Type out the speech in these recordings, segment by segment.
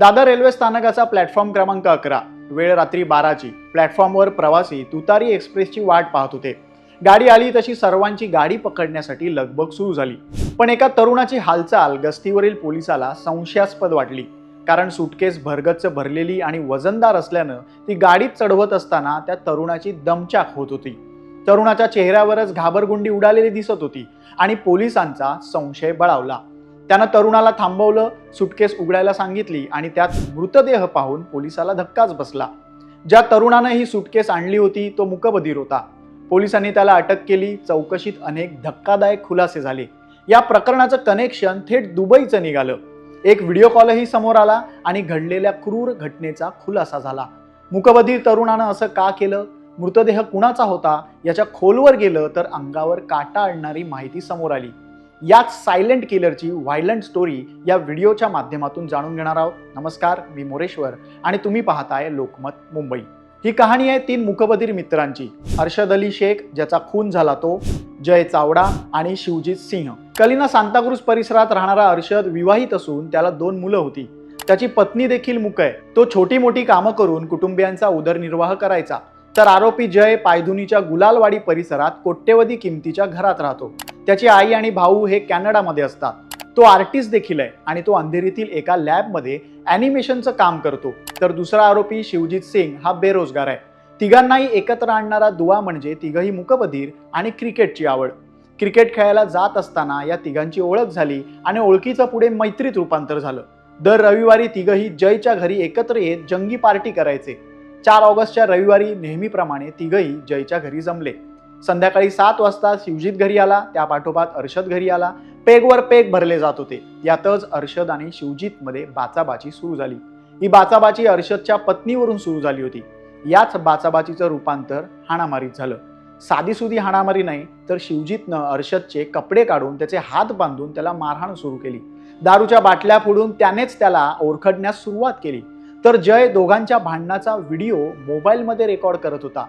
Dadar railway स्थानकाचा platform क्रमांक अकरा. वेळ रात्री बाराची. प्लॅटफॉर्मवर प्रवासी तुतारी एक्सप्रेसची वाट पाहत होते. गाडी आली तशी सर्वांची गाडी पकडण्यासाठी लगबग सुरू झाली. पण एका तरुणाची हालचाल गस्तीवरील पोलिसाला संशयास्पद वाटली. कारण सुटकेस भरगच्च भरलेली आणि वजनदार असल्यानं ती गाडीत चढवत असताना त्या तरुणाची दमचाक होत होती. तरुणाच्या चेहऱ्यावरच घाबरगुंडी उडालेली दिसत होती आणि पोलिसांचा संशय बळावला. त्यानं तरुणाला थांबवलं सुटकेस उघडायला सांगितली आणि त्यात मृतदेह पाहून पोलिसाला धक्काच बसला. ज्या तरुणानं ही सुटकेस आणली होती तो मुकबधीर होता. पोलिसांनी त्याला अटक केली चौकशीत अनेक धक्कादायक खुलासे झाले. या प्रकरणाचं कनेक्शन थेट दुबईचं निघालं. एक व्हिडिओ कॉलही समोर आला आणि घडलेल्या क्रूर घटनेचा खुलासा झाला. मुकबधीर तरुणानं असं का केलं? मृतदेह कुणाचा होता? याच्या खोलवर गेलं तर अंगावर काटा आणणारी माहिती समोर आली. याच सायलेंट किलरची व्हायलंट स्टोरी या व्हिडिओच्या माध्यमातून जाणून घेणार आहोत. नमस्कार मी मोरेश्वर आणि तुम्ही पाहताय लोकमत मुंबई. ही कहाणी आहे तीन मुकबधीर मित्रांची. अर्शद अली शेख ज्याचा खून झाला तो जय चावडा आणि शिवजीत सिंह. कलिना सांताक्रूज परिसरात राहणारा अर्शद विवाहित असून त्याला दोन मुलं होती. त्याची पत्नी देखील मुक आहे. तो छोटी मोठी कामं करून कुटुंबियांचा उदरनिर्वाह करायचा. तर आरोपी जय पायधुनीच्या गुलालवाडी परिसरात कोट्यवधी किमतीच्या घरात राहतो. त्याची आई आणि भाऊ हे कॅनडामध्ये असतात. तो आर्टिस्ट देखील आहे आणि तो अंधेरीतील एका लॅबमध्ये ॲनिमेशनचं काम करतो. तर दुसरा आरोपी शिवजीत सिंग हा बेरोजगार आहे. तिघांनाही एकत्र आणणारा दुवा म्हणजे तिघही मुकबधीर आणि क्रिकेटची आवड. क्रिकेट खेळायला जात असताना या तिघांची ओळख झाली आणि ओळखीचं पुढे मैत्रीत रूपांतर झालं. दर रविवारी तिघही जयच्या घरी एकत्र येत जंगी पार्टी करायचे. चार ऑगस्टच्या रविवारी नेहमीप्रमाणे तिघही जयच्या घरी जमले. संध्याकाळी सात वाजता शिवजीत घरी आला त्या पाठोपाठ अर्षद घरी आला. पेगवर पेग भरले जात होते. यातच अर्षद आणि शिवजीतमध्ये बाचाबाची सुरू झाली. ही बाचाबाची अर्षदच्या पत्नीवरून सुरू झाली होती. याच बाचाबाचीचं रूपांतर हाणामारीत झालं. साधीसुधी हाणामारी नाही तर शिवजीतनं अर्षदचे कपडे काढून त्याचे हात बांधून त्याला मारहाण सुरू केली. दारूच्या बाटल्या फोडून त्यानेच त्याला ओरखडण्यास सुरुवात केली. तर जय दोघांच्या भांडणाचा व्हिडिओ मोबाईलमध्ये रेकॉर्ड करत होता.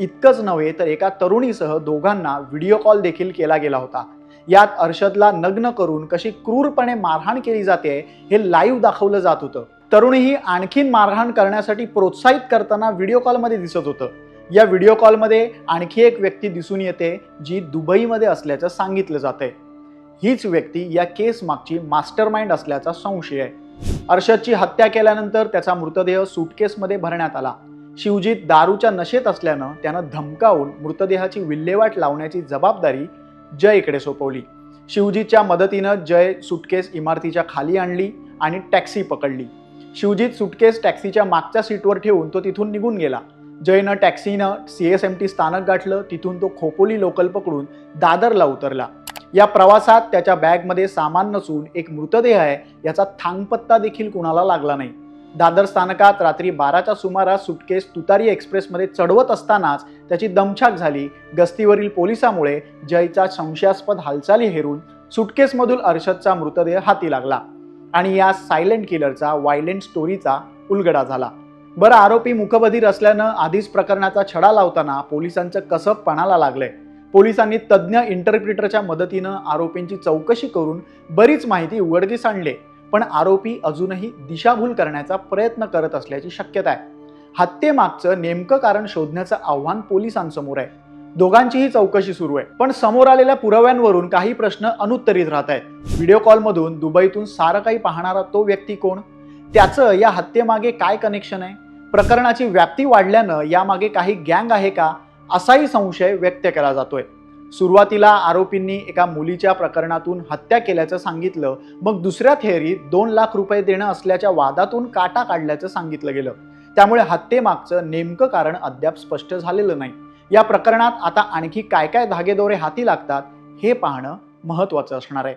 इतकंच नव्हे तर एका तरुणीसह दोघांना व्हिडिओ कॉल देखील केला गेला होता. यात अर्षदला नग्न करून कशी क्रूरपणे मारहाण केली जाते हे लाईव्ह दाखवलं जात होतं. तरुणीही आणखीन मारहाण करण्यासाठी प्रोत्साहित करताना व्हिडिओ कॉलमध्ये दिसत होतं. या व्हिडिओ कॉलमध्ये आणखी एक व्यक्ती दिसून येते जी दुबईमध्ये असल्याचं सांगितलं जातंय. हीच व्यक्ती या केस मागची मास्टर माइंड असल्याचा संशय आहे. अर्षदची हत्या केल्यानंतर त्याचा मृतदेह सुटकेसमध्ये भरण्यात आला. शिवजीत दारूच्या नशेत असल्यानं त्यानं धमकावून मृतदेहाची विल्हेवाट लावण्याची जबाबदारी जयकडे सोपवली. शिवजीतच्या मदतीनं जय सुटकेस इमारतीच्या खाली आणली आणि टॅक्सी पकडली. शिवजीत सुटकेस टॅक्सीच्या मागच्या सीटवर ठेवून तो तिथून निघून गेला. जयनं टॅक्सीनं सी एस एम टी स्थानक गाठलं तिथून तो खोपोली लोकल पकडून दादरला उतरला. या प्रवासात त्याच्या बॅगमध्ये सामान नसून एक मृतदेह आहे याचा थांगपत्ता देखील कुणाला लागला नाही. दादर स्थानकात रात्री बाराच्या सुमारास सुटकेस तुतारी एक्सप्रेसमध्ये चढवत असतानाच त्याची दमछाक झाली. गस्तीवरील पोलिसामुळे जयचा संशयास्पद हालचाली हेरून सुटकेसमधून अर्षदचा मृतदेह हाती लागला आणि या सायलेंट किलरचा वायलेंट स्टोरीचा उलगडा झाला. बरं आरोपी मुखबधीर असल्यानं आधीच प्रकरणाचा छडा लावताना पोलिसांचं कसब पणाला लागलंय. पोलिसांनी तज्ज्ञ इंटरप्रिटरच्या मदतीनं आरोपींची चौकशी करून बरीच माहिती उघडकीस आणली. पण आरोपी अजूनही दिशाभूल करण्याचा प्रयत्न करत असल्याची शक्यता आहे. हत्येमागचं नेमकं कारण शोधण्याचं आव्हान पोलिसांसमोर आहे. दोघांचीही चौकशी सुरू आहे. पण समोर आलेल्या पुराव्यांवरून काही प्रश्न अनुत्तरित राहत आहेत. व्हिडिओ कॉलमधून दुबईतून सारं काही पाहणारा तो व्यक्ती कोण? त्याचं या हत्येमागे काय कनेक्शन आहे? प्रकरणाची व्याप्ती वाढल्यानं यामागे काही गँग आहे का? असाही संशय व्यक्त केला जातोय. सुरुवातीला आरोपींनी एका मुलीच्या प्रकरणातून हत्या केल्याचं सांगितलं. मग दुसऱ्या थेअरीत दोन लाख रुपये देणं असल्याच्या वादातून काटा काढल्याचं सांगितलं गेलं. त्यामुळे हत्येमागचं नेमकं कारण अद्याप स्पष्ट झालेलं नाही. या प्रकरणात आता आणखी काय काय धागेदोरे हाती लागतात हे पाहणं महत्त्वाचं असणार आहे.